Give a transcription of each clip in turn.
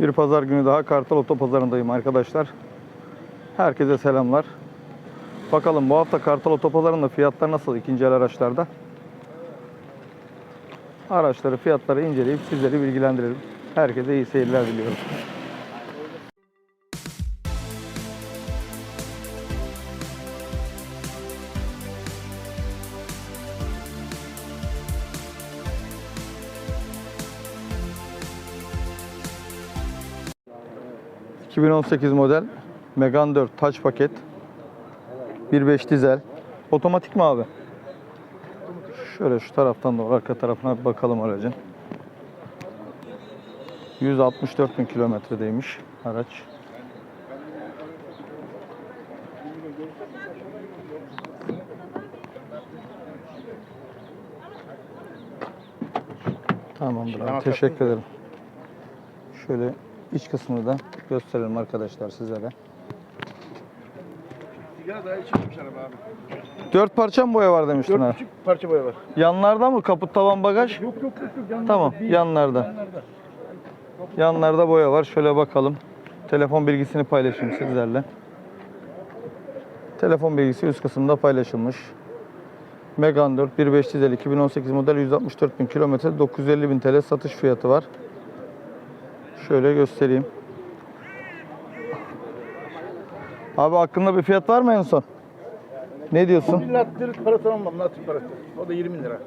Bir pazar günü daha Kartal Otopazarı'ndayım arkadaşlar. Herkese selamlar. Bakalım bu hafta Kartal Otopazarı'nda fiyatlar nasıl ikinci el araçlarda? Araçları, fiyatları inceleyip sizleri bilgilendirelim. Herkese iyi seyirler diliyorum. ...2018 model Megane 4 Touch paket 1.5 dizel Otomatik mi abi? Şöyle şu taraftan doğru arka tarafına bir bakalım aracın 164 bin kilometredeymiş araç Tamamdır abi. Teşekkür ederim. Şöyle iç kısmını da gösterelim arkadaşlar sizlere. Sigara daha içilmiş araba abi. Dört parça mı boya var demiştin Dört ha? parça boya var. Yanlarda mı? Kaput tavan bagaj? Yok yok yok. yok. Yanlarda Tamam değil. yanlarda. Yanlarda. Yanlarda boya var. Şöyle bakalım. Telefon bilgisini paylaşayım sizlerle. Telefon bilgisi üst kısımda paylaşılmış. Megane 4 1.5 dizel 2018 model 164 bin kilometre 950 bin TL satış fiyatı var. Şöyle göstereyim. Abi hakkında bir fiyat var mı en son? Ne diyorsun? Bir lastik parası almam lastik parası. O da 20 lira.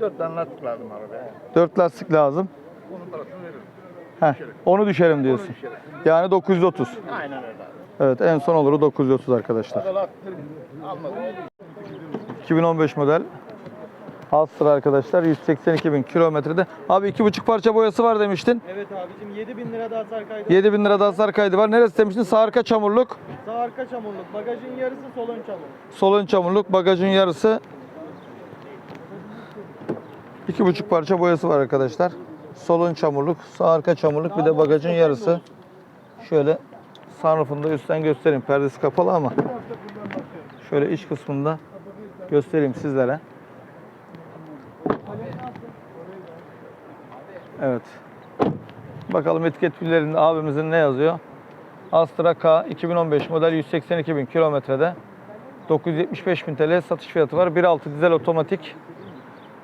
4 tane lastik lazım arabaya. 4 lastik lazım. Onun parasını veririm. Heh, onu düşerim diyorsun. Onu düşerim. Yani 930. Aynen öyle abi. Evet en son oluru 930 arkadaşlar. Arada lastikleri almadım. 2015 model. Astra arkadaşlar 182 bin kilometrede. Abi iki buçuk parça boyası var demiştin. Evet abicim 7000 lira da hasar kaydı. 7 bin lirada hasar kaydı var. Neresi demiştin? Sağ arka çamurluk. Sağ arka çamurluk, bagajın yarısı sol ön çamur. Sol ön çamurluk. Bagajın yarısı. İki buçuk parça boyası var arkadaşlar. Sol ön çamurluk. Sağ arka çamurluk. Bir de bagajın yarısı. Şöyle sunroofunu da üstten göstereyim. Perdesi kapalı ama. Şöyle iç kısmında göstereyim sizlere. Evet. Bakalım etiket pillerinde abimizin ne yazıyor? Astra K 2015 model 182 bin kilometrede 975 bin TL satış fiyatı var. 1.6 dizel otomatik.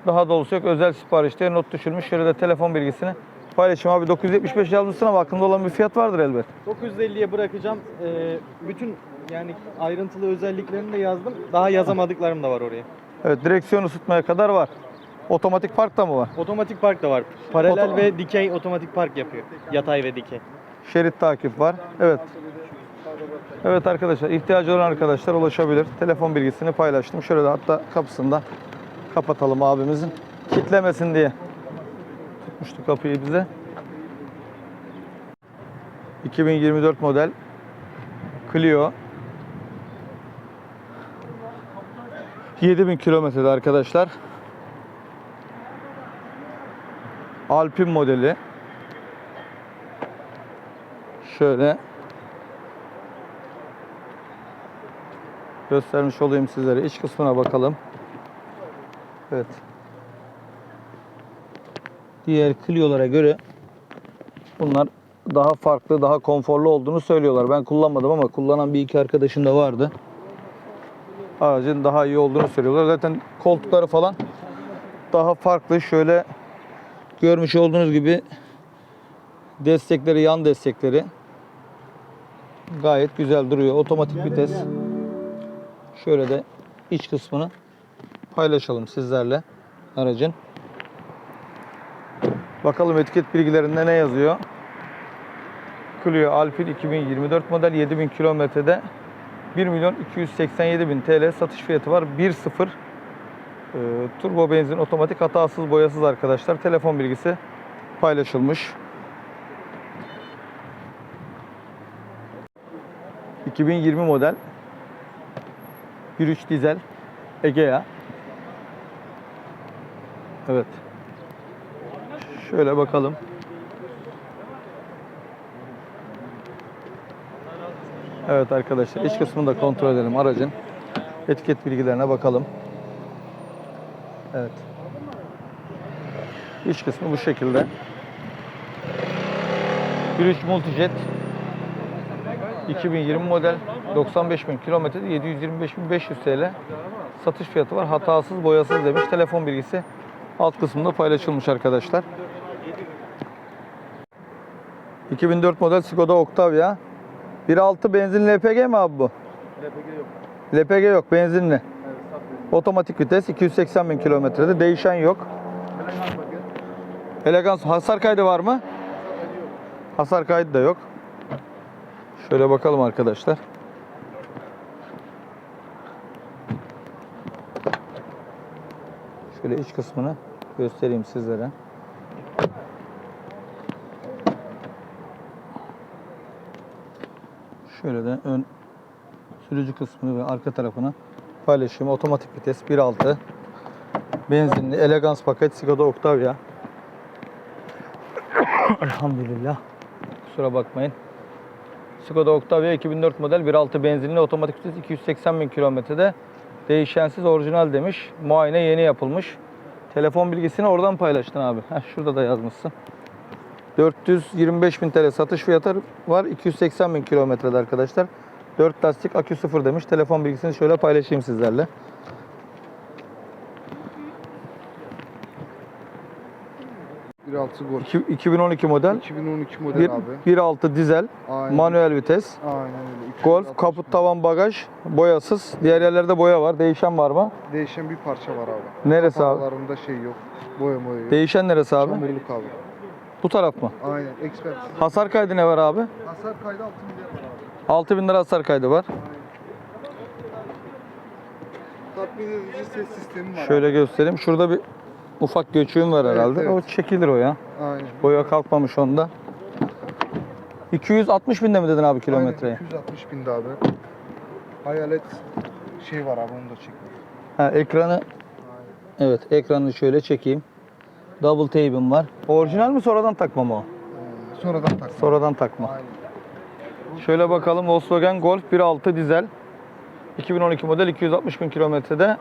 Daha dolusu yok. Özel siparişte not düşürmüş. Şöyle de telefon bilgisini paylaşayım abi. 975 yazmışsın ama aklında olan bir fiyat vardır elbet. 950'ye bırakacağım. Ee, bütün yani ayrıntılı özelliklerini de yazdım. Daha yazamadıklarım da var oraya. Evet direksiyon ısıtmaya kadar var. Otomatik park da mı var? Otomatik park da var. Paralel Oto- ve dikey otomatik park yapıyor. Yatay ve dikey. Şerit takip var. Evet. Evet arkadaşlar ihtiyacı olan arkadaşlar ulaşabilir. Telefon bilgisini paylaştım. Şöyle de hatta kapısında kapatalım abimizin. Kitlemesin diye. Tutmuştu kapıyı bize. 2024 model Clio 7000 kilometrede arkadaşlar. Alpin modeli. Şöyle göstermiş olayım sizlere. İç kısmına bakalım. Evet. Diğer Clio'lara göre bunlar daha farklı, daha konforlu olduğunu söylüyorlar. Ben kullanmadım ama kullanan bir iki arkadaşım da vardı. Aracın daha iyi olduğunu söylüyorlar. Zaten koltukları falan daha farklı. Şöyle görmüş olduğunuz gibi destekleri, yan destekleri gayet güzel duruyor. Otomatik vites. Şöyle de iç kısmını paylaşalım sizlerle aracın. Bakalım etiket bilgilerinde ne yazıyor? Clio Alpin 2024 model 7000 kilometrede 1 milyon 287 bin TL satış fiyatı var. 1.0 e, turbo benzin otomatik hatasız boyasız arkadaşlar. Telefon bilgisi paylaşılmış. 2020 model 1.3 dizel Egea. Evet. Şöyle bakalım. Evet arkadaşlar iç kısmını da kontrol edelim aracın. Etiket bilgilerine bakalım. Evet. İç kısmı bu şekilde. 1.3 Multijet 2020 model 95 bin kilometrede 725.500 TL satış fiyatı var. Hatasız boyasız demiş. Telefon bilgisi alt kısmında paylaşılmış arkadaşlar. 2004 model Skoda Octavia. 1.6 benzinli LPG mi abi bu? LPG yok. LPG yok, benzinli. Otomatik vites 280 bin kilometrede. Değişen yok. Elegans hasar kaydı var mı? Hasar kaydı da yok. Şöyle bakalım arkadaşlar. Şöyle iç kısmını göstereyim sizlere. Şöyle de ön sürücü kısmını ve arka tarafını paylaşayım. Otomatik vites 1.6 benzinli elegans paket Skoda Octavia. Elhamdülillah. Kusura bakmayın. Skoda Octavia 2004 model 1.6 benzinli otomatik vites 280 bin kilometrede. Değişensiz orijinal demiş. Muayene yeni yapılmış. Telefon bilgisini oradan paylaştın abi. Heh, şurada da yazmışsın. 425 bin TL satış fiyatı var. 280 bin kilometrede arkadaşlar. 4 lastik akü sıfır demiş. Telefon bilgisini şöyle paylaşayım sizlerle. Bir altı gol. İki- 2012 model. 2012 model Bir- abi. 1.6 dizel. Aynen. Manuel vites. Aynen öyle. Golf, 260 kaput, tavan, bagaj, boyasız. Diğer yerlerde boya var. Değişen var mı? Değişen bir parça var abi. Neresi abi? Aralarında şey yok. Boya boya yok. Değişen neresi abi? Çamurluk abi. Bu taraf mı? Aynen. Ekspertiz. Hasar kaydı ne var abi? Hasar kaydı 6 milyar abi. 6000 lira hasar kaydı var. Tatmin edici ses sistemi var Şöyle göstereyim. Şurada bir ufak göçüğüm var Evet, herhalde. evet. O çekilir o ya. abi. Aynen. Boya kalkmamış onda. 260 binde mi dedin abi kilometreye? Aynen, 260 binde abi. Hayalet şey var abi onu da çek. Ha, ekranı Aynen. evet ekranını şöyle çekeyim. Double tape'im var. Orijinal mi sonradan takma mı o? Ee, sonradan tak. Sonradan takma. Aynen. Şöyle bakalım Volkswagen Golf 1.6 dizel 2012 model 260 bin kilometrede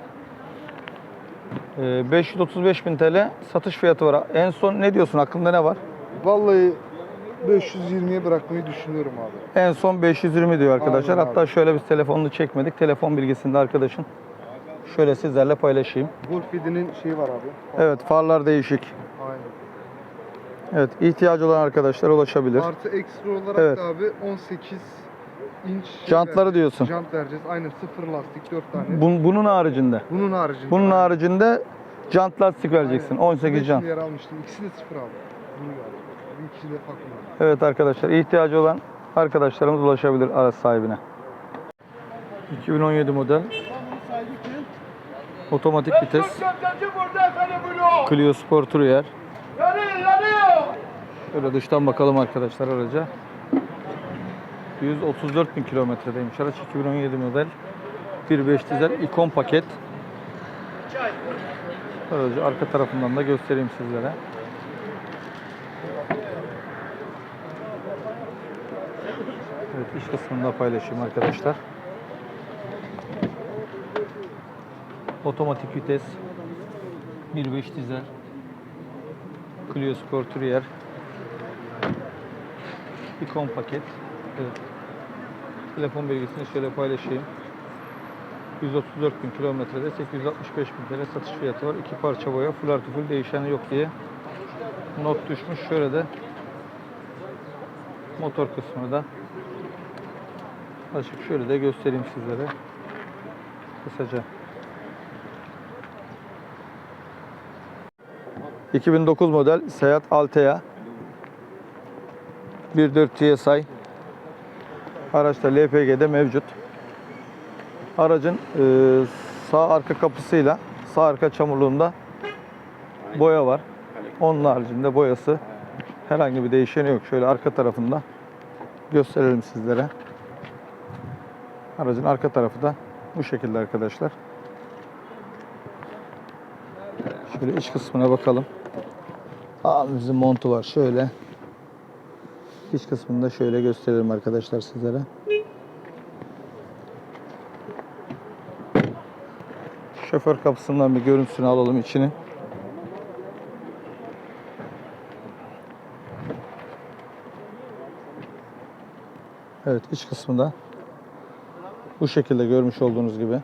Ee, 535 bin TL satış fiyatı var. En son ne diyorsun? Aklında ne var? Vallahi 520'ye bırakmayı düşünüyorum abi. En son 520 diyor arkadaşlar. Aynen Hatta abi. şöyle biz telefonunu çekmedik. Telefon bilgisini de arkadaşın şöyle sizlerle paylaşayım. Golf 7'nin şeyi var abi. Evet farlar değişik. Aynen. Evet ihtiyacı olan arkadaşlar ulaşabilir. Artı ekstra olarak Evet. da abi 18 inç şey Jantları vereceğiz. diyorsun. Jant vereceğiz. Aynen sıfır lastik 4 tane. Bun- bunun haricinde. Bunun haricinde. Bunun haricinde jant lastik vereceksin. Aynen. 18 Beş jant. milyar almıştım. İkisi de sıfır abi. Bunu. Bir ikisi de farklı. Evet arkadaşlar ihtiyacı olan arkadaşlarımız ulaşabilir araç sahibine. 2017 model otomatik vites Clio Sport Tourer. Şöyle dıştan bakalım arkadaşlar araca. 134 bin kilometredeymiş araç 2017 model 1.5 dizel ikon paket. Aracı arka tarafından da göstereyim sizlere. Evet iç kısmında paylaşayım arkadaşlar. Otomatik vites 1.5 dizel Clio Sport Tourer ikon paket. Evet. telefon bilgisini şöyle paylaşayım. 134 bin kilometrede 865 bin TL satış fiyatı var. İki parça boya full artı full değişeni yok diye not düşmüş. Şöyle de motor kısmını da açık. Şöyle de göstereyim sizlere. Kısaca. 2009 model Seat Altea 1.4 TSI Araçta LPG'de mevcut. Aracın e, sağ arka kapısıyla sağ arka çamurluğunda boya var. Onun haricinde boyası herhangi bir değişeni yok. Şöyle arka tarafında gösterelim sizlere. Aracın arka tarafı da bu şekilde arkadaşlar. Şöyle iç kısmına bakalım. Abimizin montu var şöyle. İç kısmını da şöyle gösterelim arkadaşlar sizlere. Şoför kapısından bir görüntüsünü alalım içini. Evet iç kısmında bu şekilde görmüş olduğunuz gibi.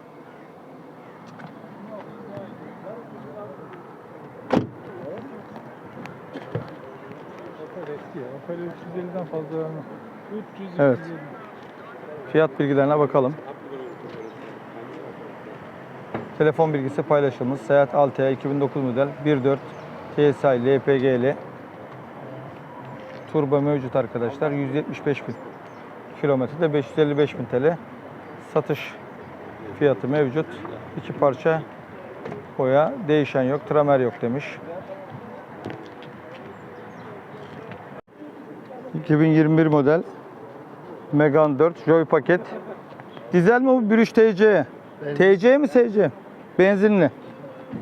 Evet. Fiyat bilgilerine bakalım. Telefon bilgisi paylaşılmış. Seat Altea 2009 model 1.4 TSI LPG'li turbo mevcut arkadaşlar. 175 bin kilometrede 555 bin TL satış fiyatı mevcut. İki parça boya değişen yok, tramer yok demiş. 2021 model Megane 4 Joy paket. Dizel mi bu? 1.3 TC. TC mi SC? Benzinli.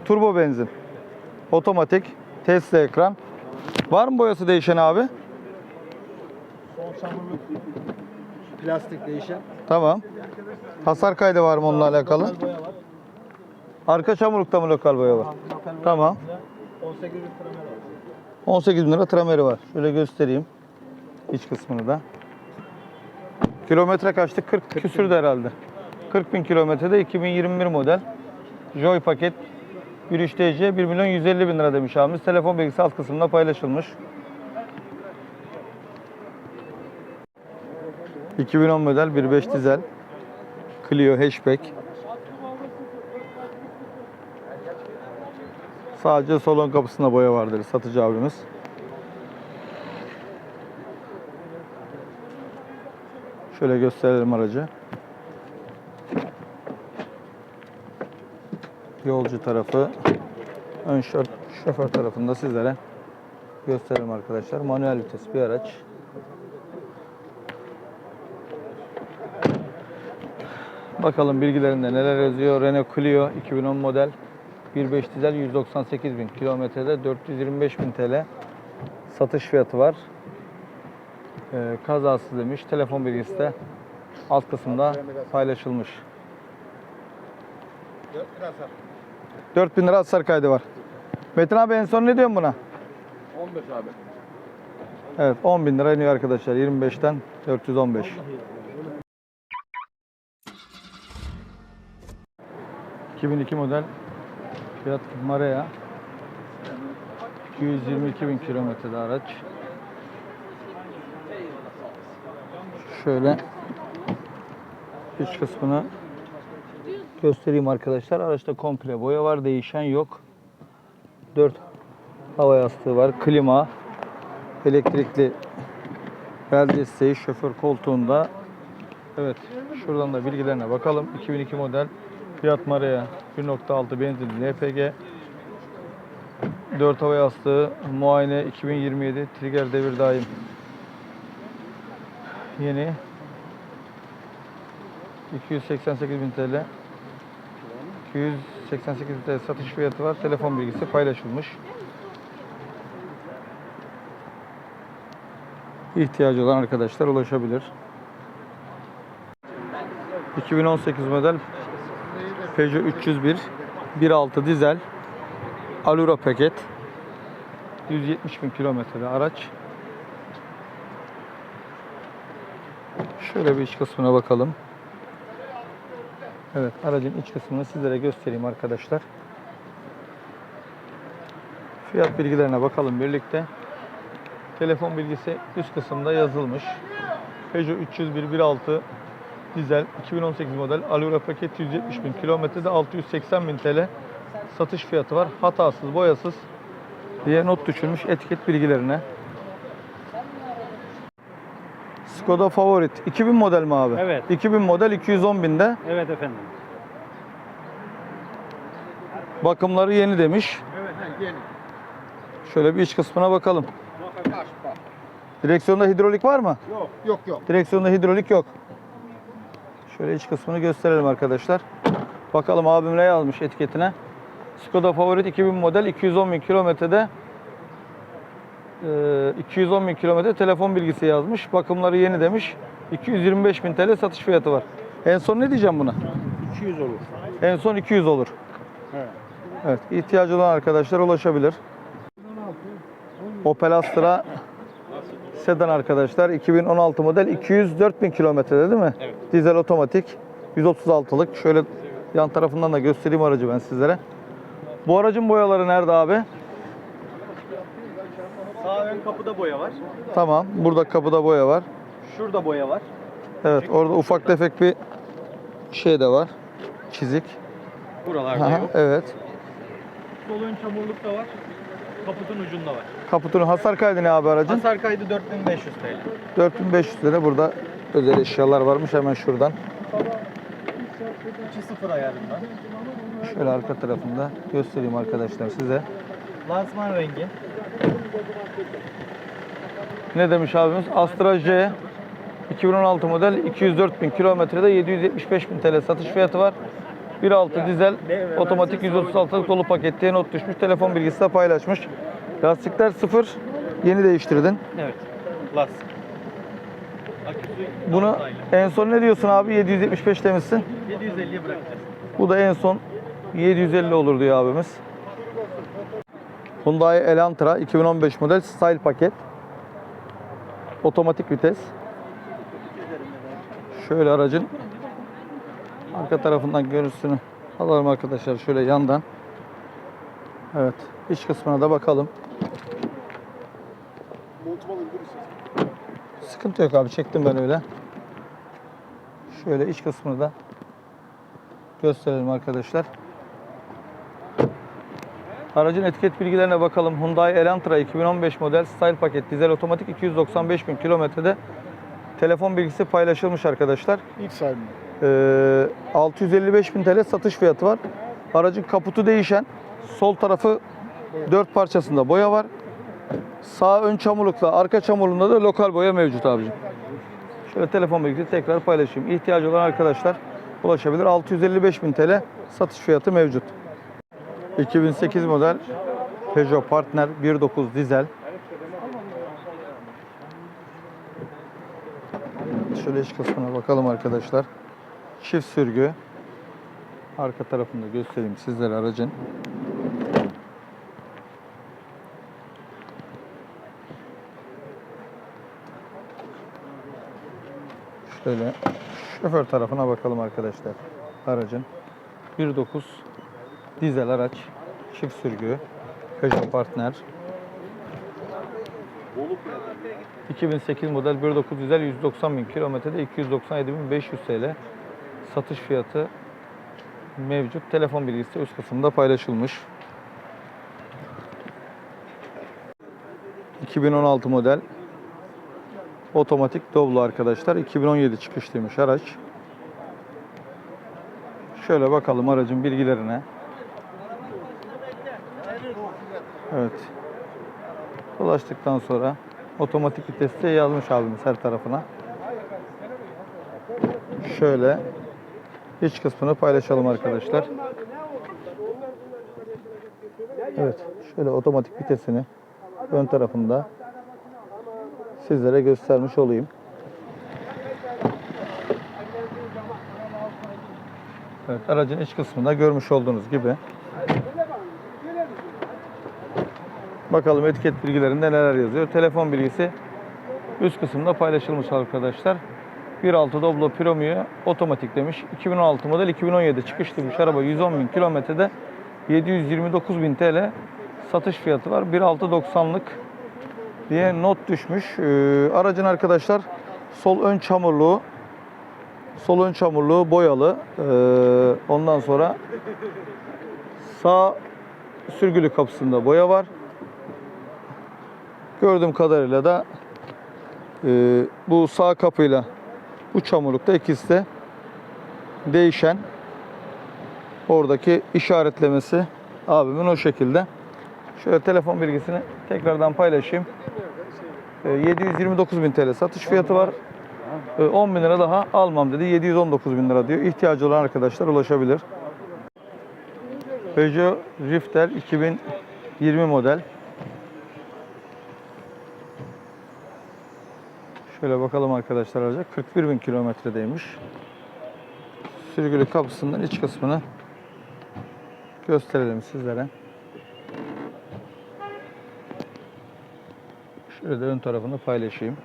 Turbo benzin. Otomatik. Tesla ekran. Var mı boyası değişen abi? Son çamurluk plastik değişen. Tamam. Hasar kaydı var mı onunla alakalı? Lokal boya var. Arka çamurlukta mı lokal boya var? Lokal boya Tamam. var. 18 bin tramer var. 18 bin lira trameri var. Şöyle göstereyim. İç kısmını da. Kilometre kaçtı? 40 küsürdü herhalde. 40 bin kilometrede 2021 model. Joy paket 1.3 TC 1 milyon 150 bin lira demiş abimiz. Telefon bilgisi alt kısmında paylaşılmış. 2010 model 1.5 dizel. Clio hatchback. Sadece salon kapısında boya vardır satıcı abimiz. Şöyle gösterelim aracı. Yolcu tarafı, ön şoför, şoför tarafında sizlere gösterelim arkadaşlar. Manuel vites bir araç. Bakalım bilgilerinde neler yazıyor. Renault Clio 2010 model 1.5 dizel 198 bin kilometrede 425 bin TL satış fiyatı var. Ee, kazasız demiş. Telefon bilgisi de alt kısımda paylaşılmış. 4000 lira hasar kaydı var. Metin abi en son ne diyorsun buna? 15 abi. Evet 10 bin lira iniyor arkadaşlar. 25'ten 415. ...2002 model Fiat Marea 222 bin kilometrede araç. Şöyle iç kısmını göstereyim arkadaşlar. Araçta komple boya var, değişen yok. 4 hava yastığı var, klima, elektrikli bel desteği şoför koltuğunda. Evet, şuradan da bilgilerine bakalım. 2002 model Fiat Marea 1.6 benzinli LPG 4 hava yastığı muayene 2027 trigger devir daim yeni. 288 bin TL 288 bin TL satış fiyatı var. Telefon bilgisi paylaşılmış. İhtiyacı olan arkadaşlar ulaşabilir. 2018 model Peugeot 301 1.6 dizel Alura paket 170 bin kilometrede araç Şöyle bir iç kısmına bakalım. Evet, aracın iç kısmını sizlere göstereyim arkadaşlar. Fiyat bilgilerine bakalım birlikte. Telefon bilgisi üst kısımda yazılmış. Peugeot 301 1.6 dizel 2018 model Alura paket 170 bin kilometrede 680 bin TL satış fiyatı var. Hatasız, boyasız diye not düşülmüş etiket bilgilerine. Skoda Favorit 2000 model mi abi? Evet. 2000 model 210 binde. Evet efendim. Bakımları yeni demiş. Evet, yeni. Şöyle bir iç kısmına bakalım. Direksiyonda hidrolik var mı? Yok, yok, yok. Direksiyonda hidrolik yok. Şöyle iç kısmını gösterelim arkadaşlar. Bakalım abim ne yazmış etiketine. Skoda Favorit 2000 model 210 bin kilometrede 210 bin kilometre telefon bilgisi yazmış. Bakımları yeni demiş. 225 bin TL satış fiyatı var. En son ne diyeceğim buna? 200 olur. En son 200 olur. Evet. Evet, ihtiyacı olan arkadaşlar ulaşabilir. Opel Astra sedan arkadaşlar. 2016 model 204 bin kilometrede değil mi? Evet. Dizel otomatik. 136'lık. Şöyle yan tarafından da göstereyim aracı ben sizlere. Bu aracın boyaları nerede abi? Ön kapıda boya var. Tamam. Burada kapıda boya var. Şurada boya var. Evet orada ufak tefek bir şey de var. Çizik. Buralarda Aha, yok. evet. Sol ön çamurluk da var. Kaputun ucunda var. Kaputun hasar kaydı ne abi aracın? Hasar kaydı 4500 TL. 4500 lira burada özel eşyalar varmış hemen şuradan. 2.0 ayarında. Şöyle arka tarafında göstereyim arkadaşlar size. Lansman rengi. Ne demiş abimiz? Astra J 2016 model 204 bin kilometrede 775 bin TL satış fiyatı var. 1.6 dizel otomatik 136'lık dolu paket diye not düşmüş. Telefon bilgisi de paylaşmış. Lastikler sıfır. Yeni değiştirdin. Evet. Lastik. Altaylı. en son ne diyorsun abi? 775 demişsin. 750'ye bırakacağız. Bu da en son 750 olur diyor abimiz. Hyundai Elantra 2015 model Style paket. Otomatik vites. Şöyle aracın arka tarafından görüntüsünü alalım arkadaşlar şöyle yandan. Evet. iç kısmına da bakalım. Sıkıntı yok abi çektim ben öyle. Şöyle iç kısmını da gösterelim arkadaşlar. Aracın etiket bilgilerine bakalım. Hyundai Elantra 2015 model Style paket dizel otomatik 295 bin kilometrede telefon bilgisi paylaşılmış arkadaşlar. İlk sahibi. Ee, 655 bin TL satış fiyatı var. Aracın kaputu değişen. Sol tarafı dört parçasında boya var. Sağ ön çamurlukla arka çamurluğunda da lokal boya mevcut abicim. Şöyle telefon bilgisi tekrar paylaşayım. İhtiyacı olan arkadaşlar ulaşabilir. 655 bin TL satış fiyatı mevcut. 2008 model Peugeot Partner 1.9 dizel. Şöyle iç kısmına bakalım arkadaşlar. Çift sürgü. Arka tarafını da göstereyim sizlere aracın. Şöyle şoför tarafına bakalım arkadaşlar. Aracın 1.9 dizel araç. Çift sürgü. Peugeot Partner. 2008 model 1.9 dizel 190 bin kilometrede 297.500 TL satış fiyatı mevcut. Telefon bilgisi üst kısımda paylaşılmış. 2016 model otomatik Doblo arkadaşlar. 2017 çıkışlıymış araç. Şöyle bakalım aracın bilgilerine. Evet. Dolaştıktan sonra otomatik viteste yazmış abimiz her tarafına. Şöyle iç kısmını paylaşalım arkadaşlar. Evet, şöyle otomatik vitesini ön tarafında sizlere göstermiş olayım. Evet, aracın iç kısmında görmüş olduğunuz gibi. Bakalım etiket bilgilerinde neler yazıyor. Telefon bilgisi üst kısımda paylaşılmış arkadaşlar. 1.6 Doblo Premio otomatik demiş. 2016 model 2017 çıkışlıymış araba 110 bin kilometrede 729 bin TL satış fiyatı var. 1.690'lık diye not düşmüş. Ee, aracın arkadaşlar sol ön çamurluğu sol ön çamurluğu boyalı. Ee, ondan sonra sağ sürgülü kapısında boya var. Gördüğüm kadarıyla da e, bu sağ kapıyla bu çamurlukta ikisi de değişen oradaki işaretlemesi abimin o şekilde. Şöyle telefon bilgisini tekrardan paylaşayım. E, 729 bin TL satış fiyatı var. E, 10 bin lira daha almam dedi. 719 bin lira diyor. İhtiyacı olan arkadaşlar ulaşabilir. Peugeot Rifter 2020 model. Şöyle bakalım arkadaşlar araca. 41 bin kilometredeymiş. Sürgülü kapısından iç kısmını gösterelim sizlere. Şöyle de ön tarafını paylaşayım.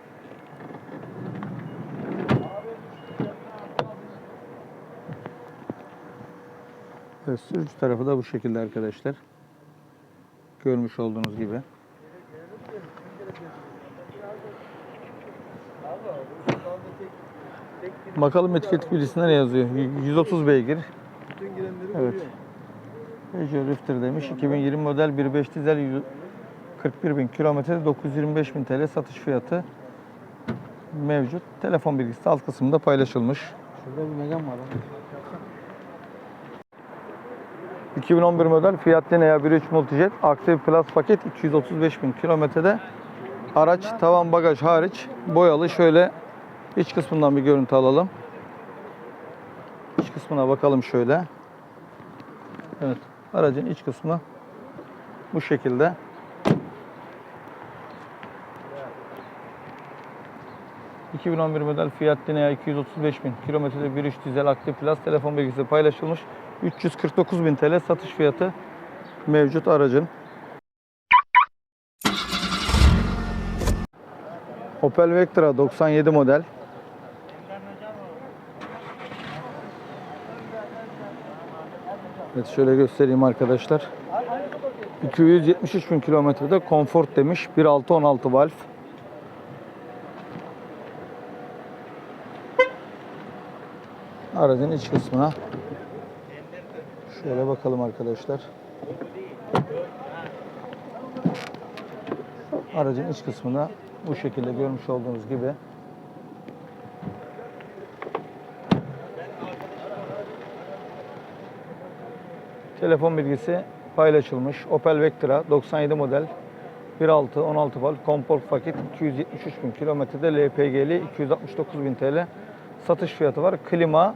Evet, sürücü tarafı da bu şekilde arkadaşlar. Görmüş olduğunuz gibi. Bakalım etiket bilgisinde ne yazıyor? 130 beygir. Evet. Peugeot Rifter demiş. 2020 model 1.5 dizel 100 41 bin kilometre 925 bin TL satış fiyatı mevcut. Telefon bilgisi alt kısmında paylaşılmış. Şurada bir Megan var. 2011 model Fiat Linea 1.3 Multijet Active Plus paket 235 bin kilometrede araç tavan bagaj hariç boyalı şöyle iç kısmından bir görüntü alalım. İç kısmına bakalım şöyle. Evet aracın iç kısmı bu şekilde. ...2011 model Fiat Linea 235 bin kilometrede 1.3 dizel aktif plus telefon bilgisi paylaşılmış. 349 bin TL satış fiyatı mevcut aracın. Opel Vectra 97 model. Evet şöyle göstereyim arkadaşlar. 273 bin kilometrede Comfort demiş. 1.6 16 valve. Aracın iç kısmına şöyle bakalım arkadaşlar. Aracın iç kısmına bu şekilde görmüş olduğunuz gibi telefon bilgisi paylaşılmış. Opel Vectra 97 model 1.6 16 valve komport paket 273 bin kilometrede LPG'li 269 bin TL satış fiyatı var. Klima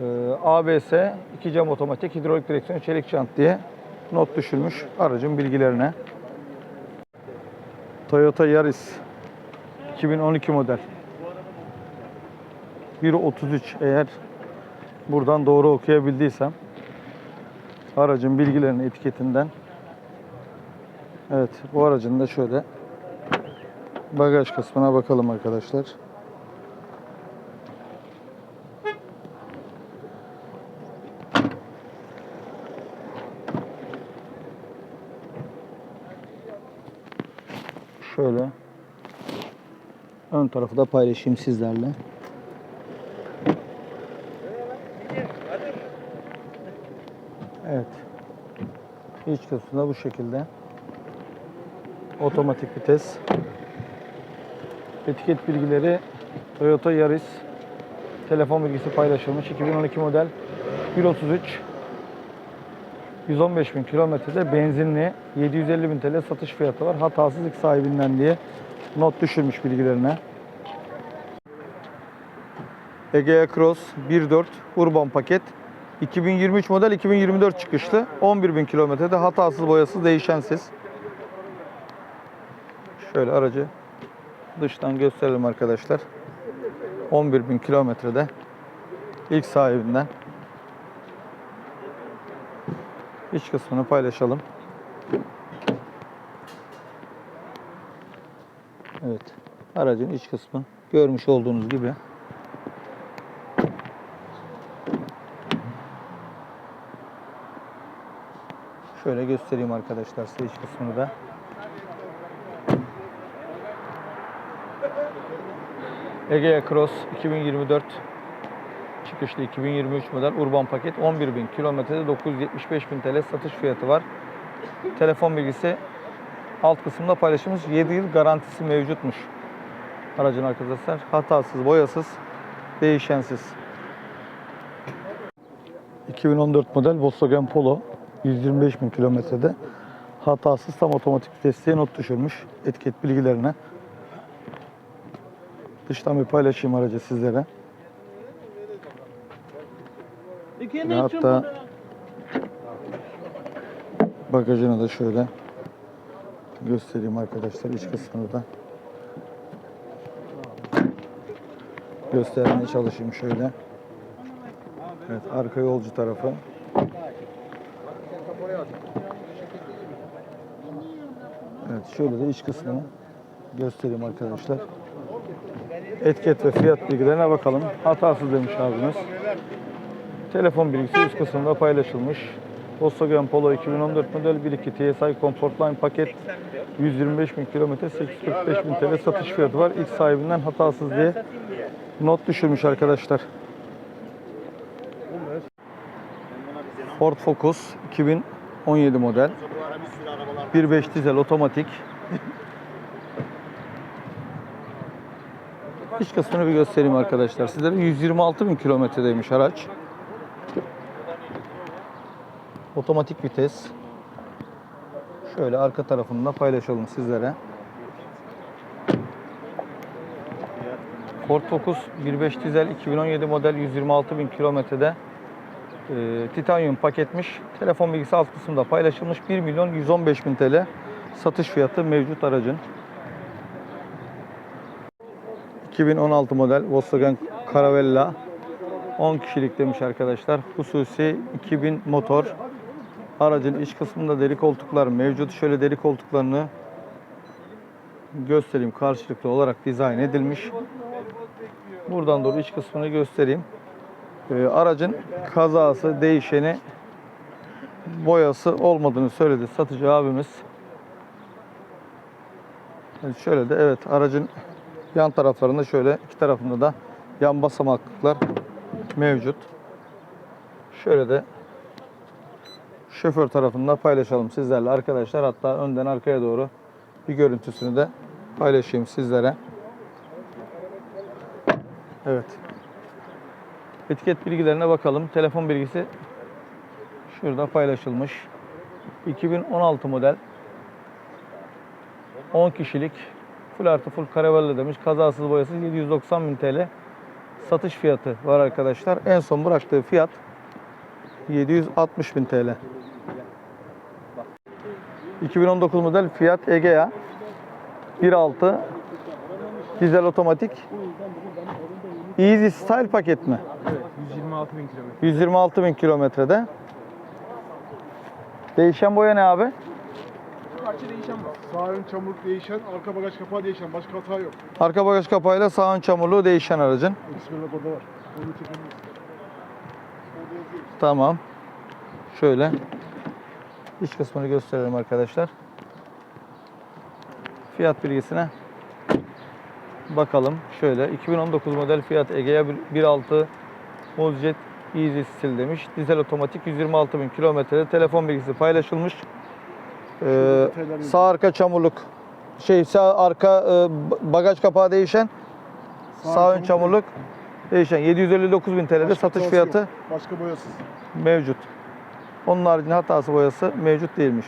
ee, ABS, iki cam otomatik, hidrolik direksiyon, çelik jant diye not düşürmüş aracın bilgilerine. Toyota Yaris 2012 model. 1.33 eğer buradan doğru okuyabildiysem aracın bilgilerinin etiketinden Evet bu aracın da şöyle bagaj kısmına bakalım arkadaşlar. Şöyle ön tarafı da paylaşayım sizlerle. Evet. İç kısmında bu şekilde. Otomatik vites. Etiket bilgileri Toyota Yaris. Telefon bilgisi paylaşılmış. 2012 model 1.33 115 bin kilometrede benzinli 750 bin TL satış fiyatı var. Hatasız sahibinden diye not düşürmüş bilgilerine. Egea Cross 1.4 Urban paket 2023 model 2024 çıkışlı 11 bin kilometrede hatasız boyasız değişensiz. Şöyle aracı dıştan gösterelim arkadaşlar. 11 bin kilometrede ilk sahibinden İç kısmını paylaşalım. Evet. Aracın iç kısmı görmüş olduğunuz gibi. Şöyle göstereyim arkadaşlar size iç kısmını da. Egea Cross 2024 çıkışlı 2023 model urban paket 11 bin kilometrede 975 bin TL satış fiyatı var. Telefon bilgisi alt kısımda paylaşılmış 7 yıl garantisi mevcutmuş. Aracın arkadaşlar hatasız, boyasız, değişensiz. 2014 model Volkswagen Polo 125 bin kilometrede hatasız tam otomatik vitesliğe not düşürmüş etiket bilgilerine. Dıştan bir paylaşayım aracı sizlere. Ve hatta bagajını da şöyle göstereyim arkadaşlar iç kısmını da. Göstermeye çalışayım şöyle. Evet arka yolcu tarafı. Evet şöyle de iç kısmını göstereyim arkadaşlar. Etiket ve fiyat bilgilerine bakalım. Hatasız demiş abimiz. Telefon bilgisi üst kısımda paylaşılmış. Volkswagen Polo 2014 model 1.2 TSI Comfortline paket 125 bin kilometre 845 bin TL satış fiyatı var. İlk sahibinden hatasız diye not düşürmüş arkadaşlar. Ford Focus 2017 model 1.5 dizel otomatik İç kısmını bir göstereyim arkadaşlar sizlere. 126 bin kilometredeymiş araç. Otomatik vites. Şöyle arka tarafını da paylaşalım sizlere. Ford Focus 1.5 dizel 2017 model 126 bin kilometrede e, titanyum paketmiş. Telefon bilgisi alt kısımda paylaşılmış. 1 milyon 115 bin TL satış fiyatı mevcut aracın. 2016 model Volkswagen Caravella 10 kişilik demiş arkadaşlar. Hususi 2000 motor. Aracın iç kısmında deri koltuklar mevcut. Şöyle deri koltuklarını göstereyim. Karşılıklı olarak dizayn edilmiş. Buradan doğru iç kısmını göstereyim. Ee, aracın kazası, değişeni, boyası olmadığını söyledi satıcı abimiz. Evet, şöyle de evet aracın yan taraflarında şöyle iki tarafında da yan basamaklıklar mevcut. Şöyle de şoför tarafında paylaşalım sizlerle arkadaşlar. Hatta önden arkaya doğru bir görüntüsünü de paylaşayım sizlere. Evet. Etiket bilgilerine bakalım. Telefon bilgisi şurada paylaşılmış. 2016 model 10 kişilik full artı full karavelle demiş. Kazasız boyasız 790 bin TL satış fiyatı var arkadaşlar. En son bıraktığı fiyat 760 bin TL. 2019 model Fiat Egea 1.6 dizel otomatik Easy Style paket mi? 126 bin kilometre. 126 bin kilometrede. Değişen boya ne abi? Sağ ön çamurluk değişen, arka bagaj kapağı değişen. Başka hata yok. Arka bagaj kapağıyla sağ ön çamurluğu değişen aracın. Bismillah burada var. Onu çekebiliriz. Tamam. Şöyle. İç kısmını gösterelim arkadaşlar. Fiyat bilgisine bakalım. Şöyle 2019 model Fiat Egea 1.6 Multijet Easy Style demiş. Dizel otomatik 126 bin kilometrede. Telefon bilgisi paylaşılmış. Ee, sağ arka çamurluk şey sağ arka e, bagaj kapağı değişen sağ ön çamurluk değişen 759 bin TL'de satış fiyatı yok. Başka boyasız. mevcut. Onun haricinde hatası boyası mevcut değilmiş.